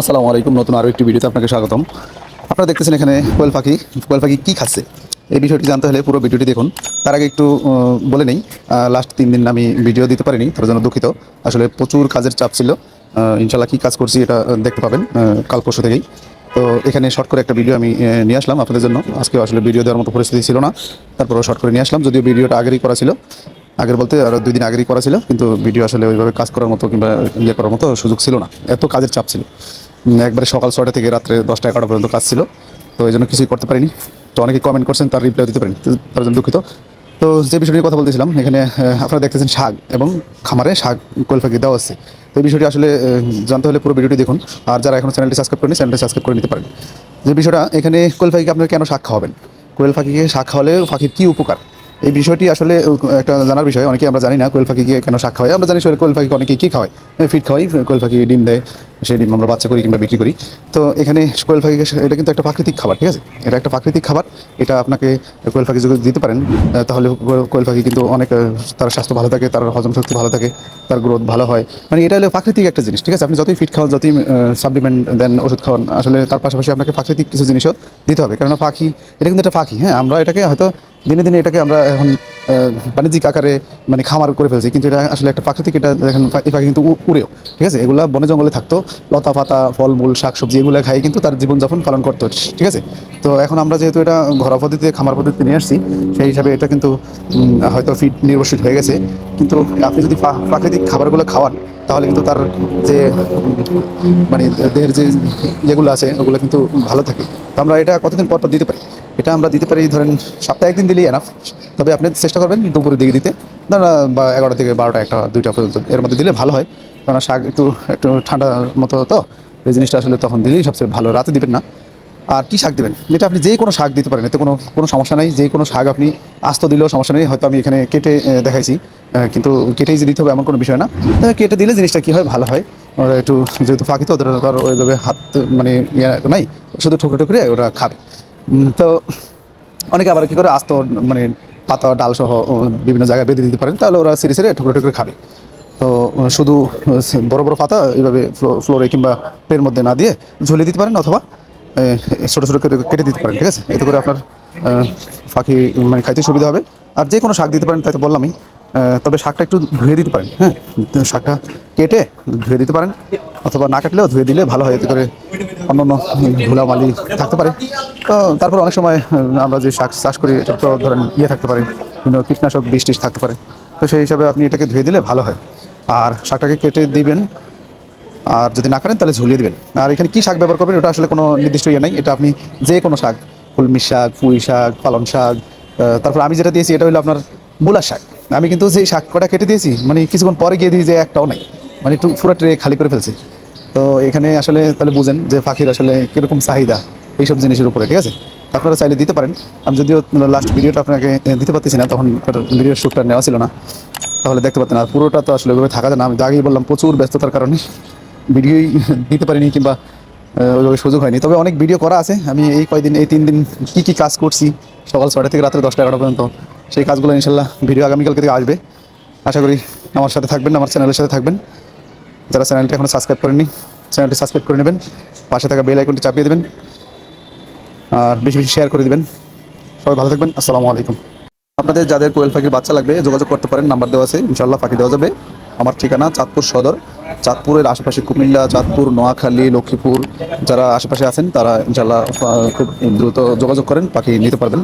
আসসালামু আলাইকুম, নতুন আরও একটি ভিডিওতে আপনাকে স্বাগতম। আপনারা দেখতেছেন এখানে কোয়েল পাখি। কোয়েল পাখি কী খাচ্ছে? এই বিষয়টি জানতে হলে পুরো ভিডিওটি দেখুন। তার আগে একটু বলে নেই লাস্ট তিন দিন আমি ভিডিও দিতে পারিনি, তার জন্য দুঃখিত। আসলে প্রচুর কাজের চাপ ছিল। ইনশাল্লাহ কী কাজ করছি এটা দেখতে পাবেন কাল পরশু থেকেই। তো এখানে শর্ট করে একটা ভিডিও আমি নিয়ে আসলাম আপনাদের জন্য। আজকে আসলে ভিডিও দেওয়ার মতো পরিস্থিতি ছিল না। তারপরেও শর্ট করে নিয়ে আসলাম। যদিও ভিডিওটা আগেরই করা ছিল। আগের বলতে আরও দুই দিন আগেরই করা ছিল। কিন্তু ভিডিও আসলে ওইভাবে কাজ করার মতো কিংবা ইয়ে করার মতো সুযোগ ছিল না। এত কাজের চাপ ছিল। একবারে সকাল ছয়টা থেকে রাত্রে দশটা এগারোটা পর্যন্ত কাজ ছিল। তো এই জন্য কিছুই করতে পারিনি। তো অনেকে কমেন্ট করছেন, তার রিপ্লাই দিতে পারিনি। তার জন্য দুঃখিত। তো যে বিষয় নিয়ে কথা বলতেছিলাম, এখানে আপনারা দেখতেছেন শাক এবং খামারে শাক পাখি দেওয়া আছে। তো এই বিষয়টি আসলে জানতে হলে পুরো ভিডিওটি দেখুন। আর যারা এখন চ্যানেলটি সাবস্ক্রাইব করেনি চ্যানেলটি সাবস্ক্রাইব করে নিতে পারেন। যে বিষয়টা, এখানে কোয়েল পাখিকে আপনারা কেন শাক খাওয়াবেন? কোয়েল পাখিকে শাক খাওয়ালে পাখির কী উপকার? এই বিষয়টি আসলে একটা জানার বিষয়। অনেকে আমরা জানি না কোয়েল পাখিকে কেন শাক খাওয়াই আমরা জানি কোয়েল পাখিকে অনেকে কী খাওয়ায়? ফিট খাওয়াই কোয়েল পাখি ডিম দেয় সেই ডিম আমরা বাচ্চা করি কিংবা বিক্রি করি। তো এখানে কোয়েল পাখিকে এটা কিন্তু একটা প্রাকৃতিক খাবার, ঠিক আছে? এটা একটা প্রাকৃতিক খাবার, এটা আপনাকে কোয়েল পাখি যদি দিতে পারেন তাহলে কোয়েল- কোয়েল পাখি কিন্তু অনেক তার স্বাস্থ্য ভালো থাকে, তার হজম শক্তি ভালো থাকে, তার গ্রোথ ভালো হয়। মানে এটা হলো প্রাকৃতিক একটা জিনিস, ঠিক আছে? আপনি যতই ফিট খাওয়ান, যতই সাপ্লিমেন্ট দেন, ওষুধ খাওয়ান, আসলে তার পাশাপাশি আপনাকে প্রাকৃতিক কিছু জিনিসও দিতে হবে। কেননা পাখি, এটা কিন্তু একটা পাখি হ্যাঁ? আমরা এটাকে হয়তো দিনে দিনে এটাকে আমরা এখন বাণিজ্যিক আকারে মানে খামার করে ফেলছি, কিন্তু এটা আসলে একটা প্রাকৃতিক, এটা দেখেন এই পাখি কিন্তু উড়েও, ঠিক আছে? এগুলা বনে জঙ্গলে থাকতো লতা পাতা ফলমূল, শাকসবজি এগুলো খাই, কিন্তু তার জীবনযাপন পালন করতো ঠিক আছে? তো এখন আমরা যেহেতু এটা ঘরোয়া পদ্ধতিতে, খামার পদ্ধতিতে নিয়ে আসছি, সেই হিসাবে এটা কিন্তু হয়তো ফিট নির্ভরশীল হয়ে গেছে। কিন্তু আপনি যদি প্রাকৃতিক খাবারগুলো খাওয়ান, তাহলে কিন্তু তার যে মানে দেহের যে যেগুলো আছে, ওগুলো কিন্তু ভালো থাকে। তো আমরা এটা কতদিন পর পর দিতে পারি? এটা আমরা দিতে পারি ধরেন সপ্তাহে একদিন দিলেই এনাফ তবে আপনি চেষ্টা করবেন দুপুরের দিকে দিতে। আহ, বা এগারোটা থেকে বারোটা একটা দুইটা পর্যন্ত। এর মধ্যে দিলে ভালো হয়। কারণ শাক একটু একটু ঠান্ডার মতো তো এই জিনিসটা আসলে তখন দিলেই সবচেয়ে ভালো। রাতে দিবেন না। আর কি শাক দেবেন? এটা আপনি যে কোনো শাক দিতে পারেন এতে কোনো কোনো সমস্যা নাই। যে কোনো শাক আপনি আস্ত দিলেও সমস্যা নেই। হয়তো আমি এখানে কেটে দেখাইছি। কিন্তু কেটেই যে দিতে হবে এমন কোনো বিষয় না। কেটে দিলে জিনিসটা কী হয়? ভালো হয়। ওরা একটু যেহেতু ফাঁকি তো ওদের ওইভাবে হাত মানে ইয়ে নাই। শুধু ঠুকরে ঠুকরে ওরা খাবে। তো অনেকে আবার কী করে আস্ত মানে পাতা, ডাল সহ বিভিন্ন জায়গায় বেঁধে দিতে পারেন, তাহলে ওরা সিঁড়ে সিঁড়ে টুকরে টুকরে খাবে। তো শুধু বড় বড় পাতা এইভাবে ফ্লো- ফ্লোরে কিংবা পের মধ্যে না দিয়ে ঝুলিয়ে দিতে পারেন অথবা ছোটো ছোটো করে কেটে দিতে পারেন, ঠিক আছে? এতে করে আপনার পাখি মানে খাইতে সুবিধা হবে। আর যে কোনো শাক দিতে পারেন, তাই তো বললামই তবে শাকটা একটু ধুয়ে দিতে পারেন হ্যাঁ? শাকটা কেটে ধুয়ে দিতে পারেন, অথবা না কাটলেও ধুয়ে দিলে ভালো হয়, এতে করে অন্য অন্য ধুলামালি থাকতে পারে। তো তারপর অনেক সময় আমরা যে শাক চাষ করি তো ধরেন ইয়ে থাকতে পারে, বিভিন্ন কীটনাশক বিষ টিষ থাকতে পারে। তো সেই হিসাবে আপনি এটাকে ধুয়ে দিলে ভালো হয়। আর শাকটাকে কেটে দিবেন, আর যদি না করেন তাহলে ঝুলিয়ে দেবেন। আর এখানে কী শাক ব্যবহার করবেন, ওটা আসলে কোনো নির্দিষ্ট ইয়ে নাই। এটা আপনি যে কোনো শাক ফুলমি শাক, পুঁই শাক, পালং শাক তারপর আমি যেটা দিয়েছি, এটা হলো আপনার মূলা শাক। আমি কিন্তু যে শাক কটা কেটে দিয়েছি মানে কিছুক্ষণ পরে গিয়ে দিই যে একটাও নাই। মানে একটু পুরো ট্রে খালি করে ফেলছি। তো এখানে আসলে তাহলে বুঝেন যে পাখির আসলে কীরকম চাহিদা এইসব জিনিসের উপরে, ঠিক আছে? আপনারা চাইলে দিতে পারেন। আমি যদিও লাস্ট ভিডিওটা আপনাকে দিতে পারতেছি না, তখন ভিডিওর শ্যুটটা নেওয়া ছিল না। তাহলে দেখতে পাতেন আর পুরোটা তো আসলে ওইভাবে থাকা যায় না। আমি আগেই বললাম, প্রচুর ব্যস্ততার কারণে ভিডিওই দিতে পারিনি কিংবা ওইভাবে সুযোগ হয়নি। তবে অনেক ভিডিও করা আছে। আমি এই কয়দিন, এই তিন দিন কী কী কাজ করছি, সকাল ছয়টা থেকে রাত্রে দশটা এগারোটা পর্যন্ত সেই কাজগুলো ইনশাল্লাহ ভিডিও আগামীকালকে থেকে আসবে। আশা করি আমার সাথে থাকবেন, আমার চ্যানেলের সাথে থাকবেন। যারা চ্যানেলটি এখনও সাবস্ক্রাইব করেননি, চ্যানেলটি সাবস্ক্রাইব করে নেবেন। পাশে থাকা বেল আইকনটি চাপিয়ে দেবেন আর বেশি বেশি শেয়ার করে দিবেন। সবাই ভালো থাকবেন, আসসালামু আলাইকুম। আপনাদের যাদের কোয়েল পাখির বাচ্চা লাগবে, যোগাযোগ করতে পারেন, নাম্বার দেওয়া আছে ইনশাল্লাহ পাখি দেওয়া যাবে। আমার ঠিকানা চাঁদপুর সদর, চাঁদপুরের আশেপাশে কুমিল্লা, চাঁদপুর, নোয়াখালী, লক্ষ্মীপুর, যারা আশেপাশে আছেন, তারা ইনশাল্লাহ খুব দ্রুত যোগাযোগ করেন পাখি নিতে পারবেন।